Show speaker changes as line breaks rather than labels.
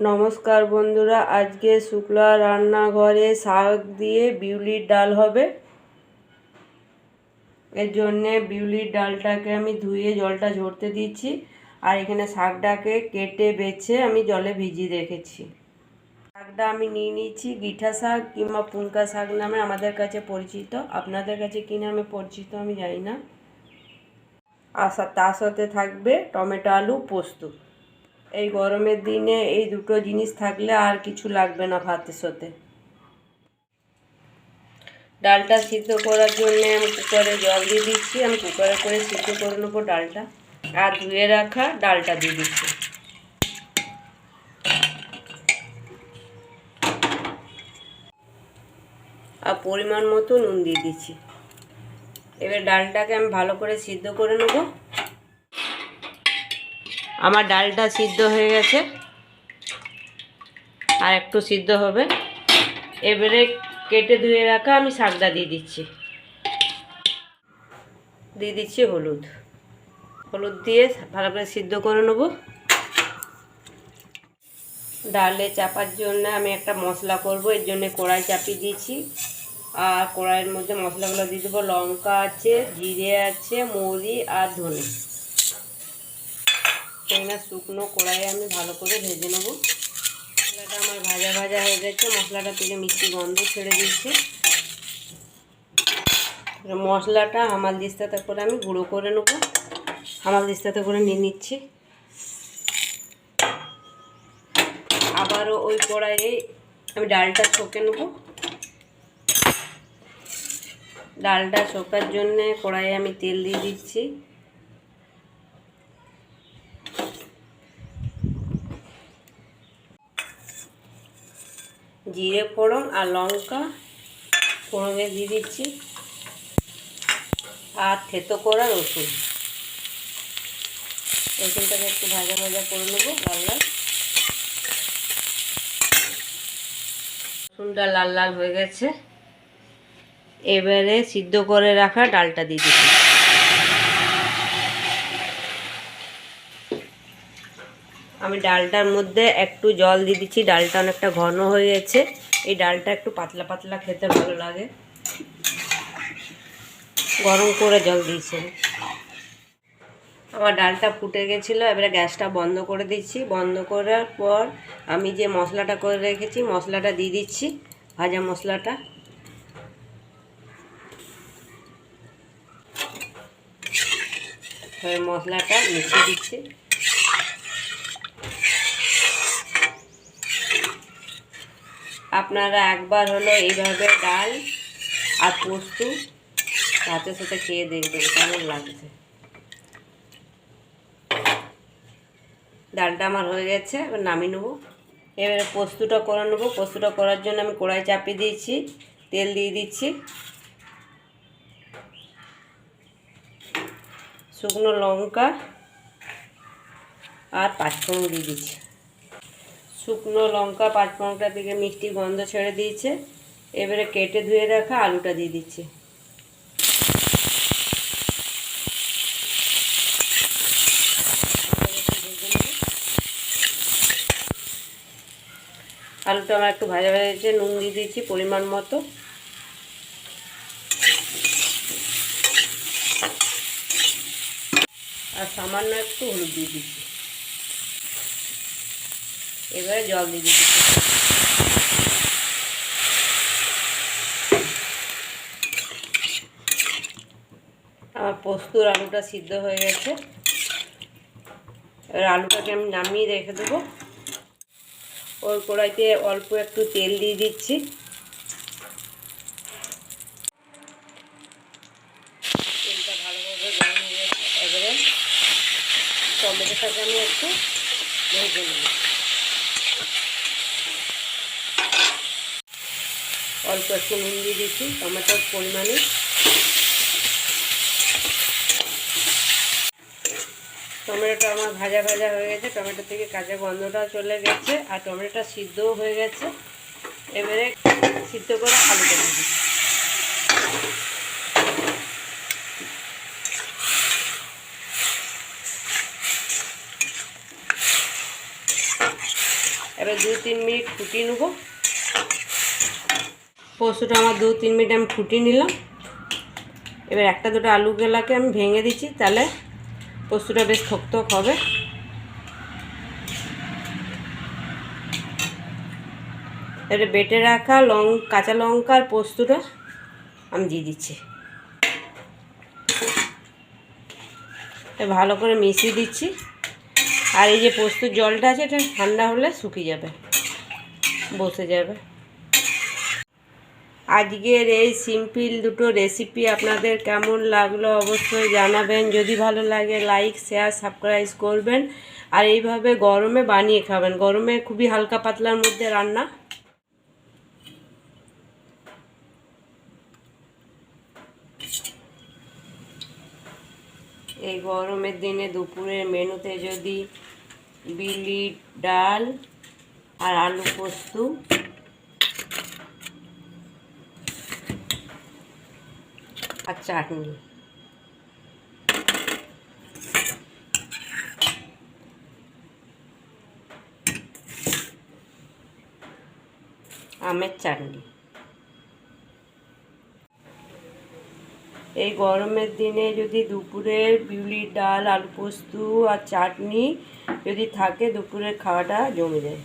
নমস্কার বন্ধুরা, আজকে শুক্লা রান্নাঘরে শাক দিয়ে বিউলির ডাল হবে। এর জন্যে বিউলির ডালটাকে আমি ধুয়ে জলটা ঝরতে দিচ্ছি, আর এখানে শাকটাকে কেটে বেছে আমি জলে ভিজিয়ে রেখেছি। শাকটা আমি নিয়ে নিচ্ছি গিঠা শাক কিংবা পুনকা শাক নামে আমাদের কাছে পরিচিত। আপনাদের কাছে কী নামে পরিচিত আমি জানি না। আর তার সাথে থাকবে টমেটো আলু পোস্ত। এই গরমের দিনে এই দুটো জিনিস থাকলে আর কিছু লাগবে না ভাতের সাথে। ডালটা সিদ্ধ করার জন্য আমি কুকারে জল দিয়ে দিচ্ছি, আমি কুকারে করে সিদ্ধ করে নেব ডালটা। আর ধুয়ে রাখা ডালটা দিয়ে দিচ্ছি। আর পরিমাণ মতো নুন দিয়ে দিচ্ছি। এবার ডালটাকে আমি ভালো করে সিদ্ধ করে নেব। আমার ডালটা সিদ্ধ হয়ে গেছে। আর একটু সিদ্ধ হবে। এবারে কেটে ধুয়ে রাখা আমি শাকটা দিয়ে দিচ্ছি। দিয়ে দিচ্ছি হলুদ। হলুদ দিয়ে ভালো করে সিদ্ধ করে নেব। ডালে চাপার জন্য আমি একটা মশলা করব, এর জন্য কড়াই চাপিয়ে দিয়েছি। আর কড়াইয়ের মধ্যে মশলাগুলো দিয়ে দেবো। লঙ্কা আছে, জিরে আছে, মৌরি আর ধনে। না শুকনো কড়াইয়ে আমি ভালো করে ভেজে নেব। মশলাটা আমার ভাজা ভাজা হয়ে গেছে, মশলাটা থেকে মিষ্টি গন্ধ ছেড়ে দিচ্ছে। মশলাটা হামাল দিস্তাতে করে আমি গুঁড়ো করে নেব। হামাল দিস্তাতে করে নিয়ে নিচ্ছি। আবারও ওই কড়াইয়ে আমি ডালটা ছকে নেব। ডালটা ছোকার জন্যে কড়াইয়ে আমি তেল দিয়ে দিচ্ছি। জিরে ফোড়ন আর লঙ্কা ফোড়নে দিয়ে দিচ্ছি। আর থেতো করা রসুন। রসুনটাকে একটু ভাজা ভাজা করে নেব লাল লাল রসুনটা লাল লাল হয়ে গেছে। এবারে সিদ্ধ করে রাখা ডালটা দিয়ে দিচ্ছি। আমি ডালটার মধ্যে একটু জল দিয়ে দিচ্ছি। ডালটা অনেকটা ঘন হয়ে গেছে। এই ডালটা একটু পাতলা পাতলা খেতে ভালো লাগে। গরম করে জল দিয়েছি আমার ডালটা ফুটে গেছিল, এবারে গ্যাসটা বন্ধ করে দিচ্ছি। বন্ধ করার পর আমি যে মশলাটা করে রেখেছি, মশলাটা দিয়ে দিচ্ছি, ভাজা মশলাটা। মশলাটা মিশিয়ে দিচ্ছি। আপনারা একবার হলো এইভাবে ডাল আর পোস্ত ভাতের সাথে খেয়ে দেখবেন, কেমন লাগছে। ডালটা আমার হয়ে গেছে, এবার নামিয়ে নেব। এবারে পোস্তটা করে নেব। পোস্তটা করার জন্য আমি কড়াই চাপিয়ে দিয়েছি, তেল দিয়ে দিচ্ছি। শুকনো লঙ্কা আর পাঁচফোড়ন দিয়ে দিচ্ছি। শুকনো লঙ্কা পাঁচফোড়নটা থেকে মিষ্টি গন্ধ ছেড়ে দিয়েছে। এবারে কেটে ধুয়ে রাখা আলুটা দিয়ে দিচ্ছি। আলুটা আমার একটু ভাজা ভাজা হয়েছে, নুন দিয়ে দিচ্ছি পরিমাণ মতো। আর সামান্য একটু হলুদ দিয়ে দিচ্ছি। এবারে জল দিয়ে দিচ্ছি। আমার পোস্তুর আলুটা সিদ্ধ হয়ে গেছে। এবার আলুটাকে আমি নামিয়ে রেখে দেবো। ওর কড়াইতে অল্প একটু তেল দিয়ে দিচ্ছি। তেলটা ভালোভাবে গরম হয়ে গেছে। এবারে টমেটোটাকে আমি একটু ভেজে নেব। অল্প একটু নুন দিয়ে দিচ্ছি, টমেটোর পরিমাণে টমেটোটা আমার ভাজা ভাজা হয়ে গেছে, টমেটো থেকে কাঁচা গন্ধটা চলে গেছে, আর টমেটোটা সিদ্ধও হয়ে গেছে। এবারে সিদ্ধ করে আলুটা দিচ্ছি। এবার দু তিন মিনিট ফুটিয়ে নেব। পোস্তটা আমার দু তিন মিনিট আমি ফুটিয়ে নিলাম। এবার একটা দুটো আলু গেলাকে আমি ভেঙে দিচ্ছি, তাহলে পোস্তটা বেশ থকথক হবে। এবারে বেটে রাখা লং, কাঁচা লঙ্কা আর পোস্তটা আমি দিয়ে দিচ্ছি। ভালো করে মিশিয়ে দিচ্ছি। আর এই যে পোস্তর জলটা আছে, এটা ঠান্ডা হলে শুকিয়ে যাবে, বসে যাবে। আজকের এই সিম্পল দুটো রেসিপি আপনাদের কেমন লাগল অবশ্যই জানাবেন। যদি ভালো লাগে লাইক শেয়ার সাবস্ক্রাইব করবেন। আর এইভাবে গরমে বানিয়ে খাবেন। গরমে খুবই হালকা পাতলার মধ্যে রান্না। এই গরমের দিনে দুপুরের মেনুতে যদি বিলি, ডাল আর আলু পোস্ত আর চাটনি। আমের চাটনি। এই গরমের দিনে যদি দুপুরের বিউলির ডাল আলু পোস্ত আর চাটনি যদি থাকে, দুপুরের খাওয়াটা জমে যায়।